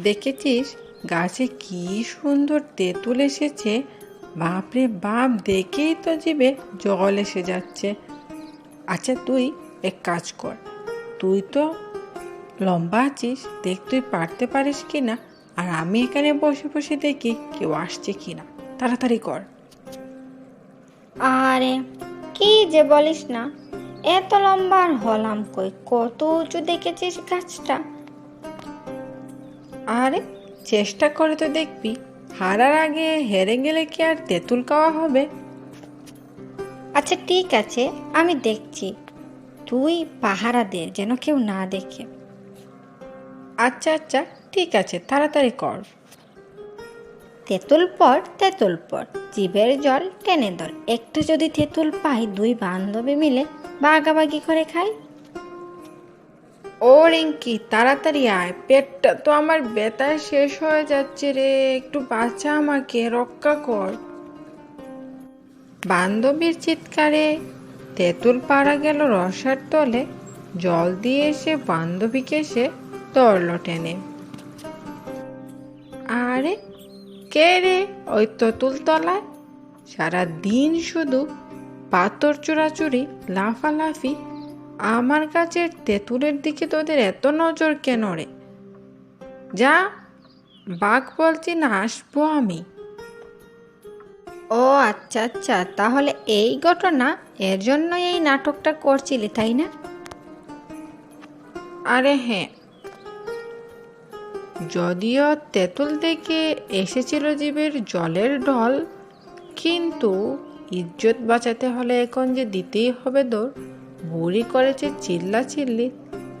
দেখেছিস? গাছে কি সুন্দর তেঁতুল এসেছে। বাপরে বাপ, দেখেই তো জিভে জল এসে যাচ্ছে। আচ্ছা তুই এক কাজ কর। তুই তো লম্বা আছিস, দেখ তুই পারতে পারিস কি না আর আমি এখানে বসে বসে দেখি কেউ আসছে কি না তাড়াতাড়ি কর। আরে, কি যে বলিস না। এত লম্বা আর হলাম কই? কত উঁচু দেখেছিস গাছটা? আরে চেষ্টা করে তো দেখবি। হারার আগে হেরে গেলে কি আর তেঁতুল খাওয়া হবে। আচ্ছা ঠিক আছে আমি দেখছি। তুই পাহারা দে যেন কেউ না দেখে। আচ্ছা আচ্ছা ঠিক আছে তাড়াতাড়ি কর। তেঁতুল পর তেঁতুল পর জিভের জল টেনে দল একটু যদি তেঁতুল পাই দুই বান্ধবী মিলে বাগাবাগি করে খাই। ও রিঙ্কি তাড়াতাড়ি আয়। পেটটা তো আমার বেতায় শেষ হয়ে যাচ্ছে রে। একটু বাঁচা আমাকে, রক্ষা কর। বান্ধবীর চিৎকারে তেঁতুল পাড়া গেল রসার তলে। জল দিয়ে এসে বান্ধবীকে সে ধরল টেনে। আরে, কে রে ওই তেঁতুল তলায় সারা দিন শুধু পাথর চোরাচুরি, লাফালাফি আমার কাছের তেঁতুলের দিকে তোদের এত নজর কেন রে? যা, বাঘ বলছি না, আসব আমি। ও আচ্ছা আচ্ছা তাহলে এই ঘটনা এর জন্যই এই নাটকটা করছিলি, তাই না? আরে হ্যাঁ। যদিও তেঁতুল থেকে এসেছিল জীবের জলের ঢল, কিন্তু ইজ্জত বাঁচাতে হলে এখন যে দিতেই হবে দৌড়। বুড়ি করেছে চিল্লা চিল্লি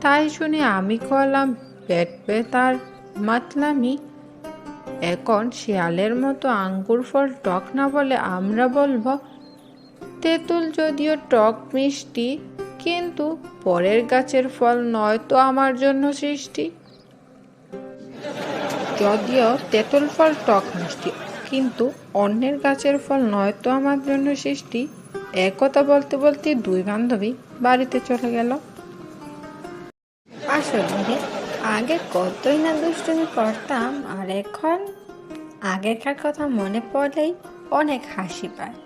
তাই শুনে আমি করলাম পেট পেতার মাতলামি। এখন শিয়ালের মতো আঙ্গুর ফল টক না বলে আমরা বলব, তেঁতুল যদিও টক মিষ্টি, কিন্তু পরের গাছের ফল নয় তো আমার জন্য সৃষ্টি। যদিও তেঁতুল ফল টক মিষ্টি, কিন্তু অন্যের গাছের ফল নয় তো আমার জন্য সৃষ্টি। একথা বলতে বলতে দুই বান্ধবী বাড়িতে চলে গেল। আসলে আগে কতই না দুষ্টুমি করতাম, আর এখন আগেকার কথা মনে পড়লেই অনেক হাসি পায়।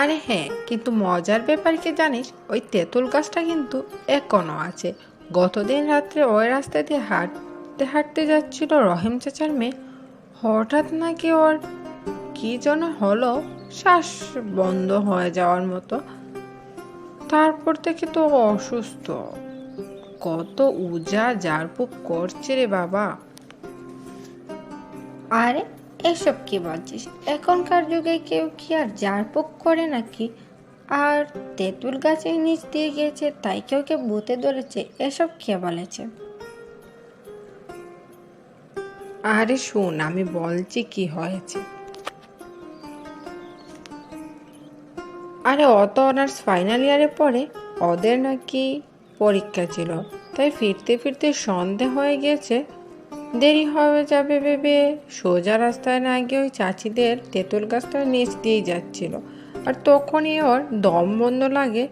আরে হ্যাঁ কিন্তু মজার ব্যাপার কি জানিস? ওই তেঁতুল গাছটা কিন্তু এখনও আছে। গতদিন রাত্রে ওই রাস্তা দিয়ে হাঁটতে হাঁটতে যাচ্ছিল রহিম চাচার মেয়ে। হঠাৎ নাকি ওর কি যেন হলো, শ্বাস বন্ধ হয়ে যাওয়ার মতো। তারপর থেকে তো অসুস্থ। কত উজা জারপুক করছে রে বাবা। আরে এসব কি বলছিস? এখনকার যুগে কেউ কি আর জারপোক করে নাকি? আর তেঁতুল গাছের নিচ দিয়ে গিয়েছে তাই কেউ কে বুতে ধরেছে এসব কে বলেছে? আরে শোন আমি বলছি কি হয়েছে। আরে অত অনার্স ফাইনাল ইয়ারে পড়ে ওদের নাকি পরীক্ষা ছিল। তাই ফিরতে ফিরতে সন্ধে হয়ে গেছে। দেরি হয়ে যাবে ভেবে সোজা রাস্তায় না গিয়ে ওই চাচিদের তেঁতুল গাছটার নিচ দিয়েই যাচ্ছিল। আর তখনই ওর দম বন্ধ লাগে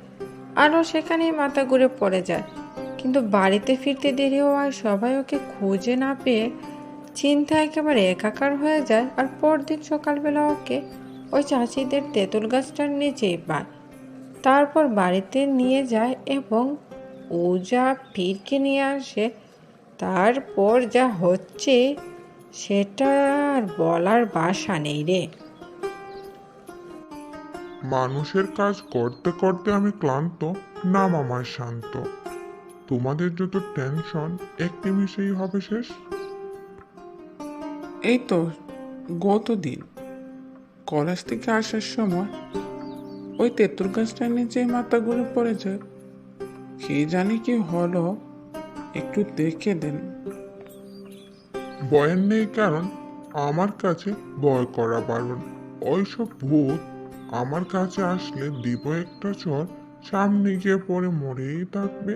আর ও সেখানেই মাথা ঘুরে পড়ে যায়। কিন্তু বাড়িতে ফিরতে দেরি হওয়ায় সবাই ওকে খুঁজে না পেয়ে চিন্তা একেবারে একাকার হয়ে যায়। আর পরদিন সকালবেলা ওকে ওই চাষিদের তেঁতুল গাছটার নিচেই পায় তারপর বাড়িতে নিয়ে যায় এবং ও যা পীরকে নিয়ে আসে। তারপর যা হচ্ছে সেটা আর বলার বাসা নেই রে। মানুষের কাজ করতে করতে আমি ক্লান্ত নাম আমার শান্ত। তোমাদের যত টেনশন এক নিমিষেই হবে শেষ? এই তো গতদিন। কলেজ থেকে আসার সময় ওই তেঁতুল গাছটার নিচে মাথা ঘুরে পড়ে যায় কে জানি কি হলো একটু দেখে দেন। ভয়ের নেই কারণ আমার কাছে ভয় করা বারণ। ওইসব ভূত আমার কাছে আসলে দিব একটা চর সামনে গিয়ে পরে মরেই থাকবে।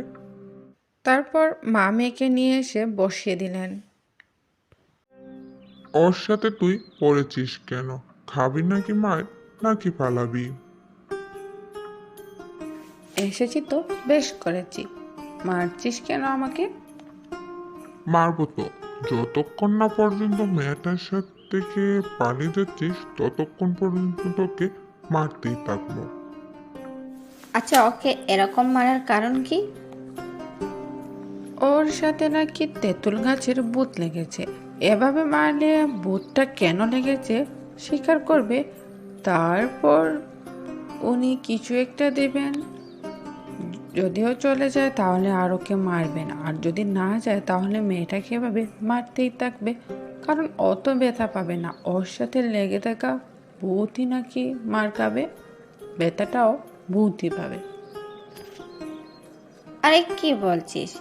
তারপর মা মেয়েকে নিয়ে এসে বসিয়ে দিলেন। ওর সাথে তুই পড়েছিস কেন? খাবি নাকি মায়ের? নাকি পালাবি? এসেছি তো বেশ করেছি। মারছিস কেন আমাকে? মারবো তো। যতক্ষণ না পর্যন্ত মেয়েটার সাথে থেকে পালিয়ে যাচ্ছিস ততক্ষণ পর্যন্ত তোকে মারতেই থাকব। আচ্ছা ওকে এরকম মারার কারণ কি? ওর সাথে নাকি তেঁতুল গাছের ভূত লেগেছে। এভাবে মারলে ভূতটা কেন লেগেছে? স্বীকার করবে, তারপর উনি কিছু একটা দেবেন। যদিও চলে যায়, তাহলে আর ওকে মারবেন আর যদি না যায়, তাহলে মেয়েটাকে এভাবে মারতেই থাকবে। কারণ অত ব্যথা পাবে না। ওর সাথে লেগে থাকা ভূতই নাকি মার খাবে, ব্যথাটাও ভূতই পাবে। আরে কি বলছিস?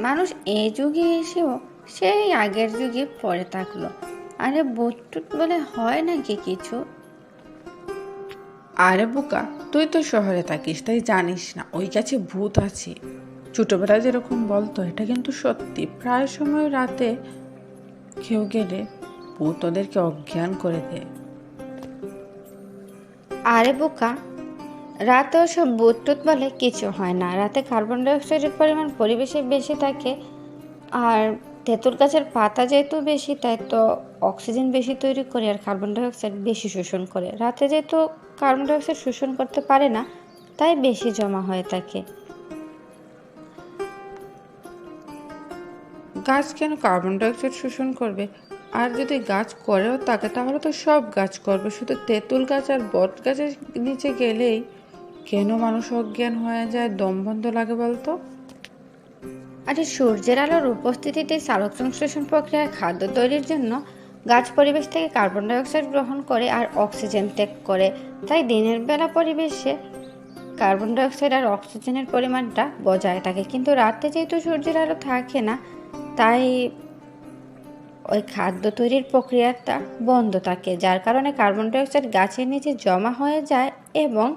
মানুষ এই যুগে এসেও সেই আগের যুগে পড়ে থাকল। আরে বুটটুট বলে হয় নাকি কিছু? আরে বোকা তুই তো শহরে থাকিস তাই জানিস না ওই কাছে ভূত আছে। ছোটবেলায় যেরকম বলতো এটা কিন্তু সত্যি। প্রায় সময় রাতে কেউ গেলে ভূত ওদেরকে অজ্ঞান করে দেয়। আরে বোকা রাতে ওসব বুটটুত বলে কিছু হয় না। রাতে কার্বন ডাইঅক্সাইডের পরিমাণ পরিবেশে বেশি থাকে আর তেঁতুল গাছের পাতা যেহেতু বেশি, তাই তো অক্সিজেন বেশি তৈরি করে আর কার্বন ডাইঅক্সাইড বেশি শোষণ করে। রাতে যেহেতু কার্বন ডাইঅক্সাইড শোষণ করতে পারে না, তাই বেশি জমা হয়ে থাকে গাছ কেন কার্বন ডাইঅক্সাইড শোষণ করবে? আর যদি গাছ করেও থাকে তাহলে তো সব গাছ করবে। শুধু তেঁতুল গাছ আর বট গাছের নিচে গেলেই কেন মানুষ অজ্ঞান হয়ে যায়? দম বন্ধ লাগে বলতো? আরে সূর্যের আলোর উপস্থিতিতে সালোক সংশ্লেষণ প্রক্রিয়ায় খাদ্য তৈরির জন্য গাছ পরিবেশ থেকে কার্বন ডাইঅক্সাইড গ্রহণ করে আর অক্সিজেন ত্যাগ করে। তাই দিনের বেলা পরিবেশে কার্বন ডাইঅক্সাইড আর অক্সিজেনের পরিমাণটা বজায় থাকে। কিন্তু রাতে যেহেতু সূর্যের আলো থাকে না, তাই ওই খাদ্য তৈরির প্রক্রিয়াটা বন্ধ থাকে, যার কারণে কার্বন ডাইঅক্সাইড গাছের নিচে জমা হয়ে যায় এবং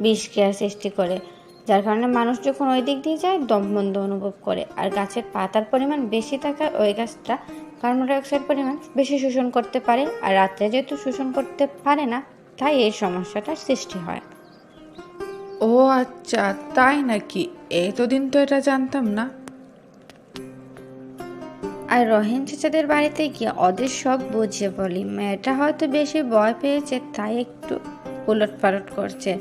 বিষক্রিয়ার সৃষ্টি করে। যার কারণে মানুষ যখন ওই দিক দিয়ে যায় দমবন্ধ অনুভব করে। আর গাছের পাতার পরিমাণ বেশি থাকায় ওই গাছটা কার্বন ডাইঅক্সাইড পরিমাণ বেশি শোষণ করতে পারে। আর রাত্রে যেহেতু শোষণ করতে পারে না তাই এই সমস্যাটার সৃষ্টি হয়। ও আচ্ছা তাই নাকি? এতদিন তো এটা জানতাম না। আর রহিম চাচাদের বাড়িতে গিয়ে ওদের সব বুঝিয়ে বলি। মেয়েটা হয়তো বেশি ভয় পেয়েছে তাই একটু উলট পালট করছে।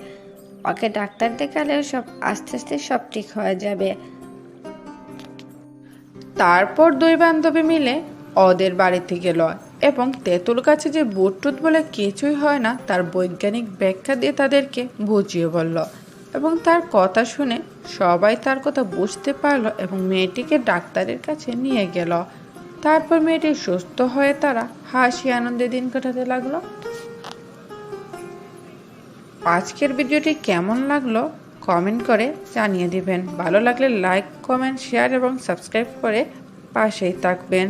ওকে ডাক্তার দেখালেও সব আস্তে আস্তে সব ঠিক হয়ে যাবে। তারপর দুই বান্ধবী মিলে ওদের বাড়িতে গেল এবং তেঁতুল গাছে যে বুটটুত বলে কিছুই হয় না, তার বৈজ্ঞানিক ব্যাখ্যা দিয়ে তাদেরকে বুঝিয়ে বলল এবং তার কথা শুনে সবাই তার কথা বুঝতে পারল এবং মেয়েটিকে ডাক্তারের কাছে নিয়ে গেল। তারপর মেয়েটি সুস্থ হয়ে তারা হাসি আনন্দে দিন কাটাতে লাগল। আজকের ভিডিওটি কেমন লাগল কমেন্ট করে জানিয়ে দিবেন। ভালো লাগলে লাইক, কমেন্ট, শেয়ার এবং সাবস্ক্রাইব করে পাশেই থাকবেন।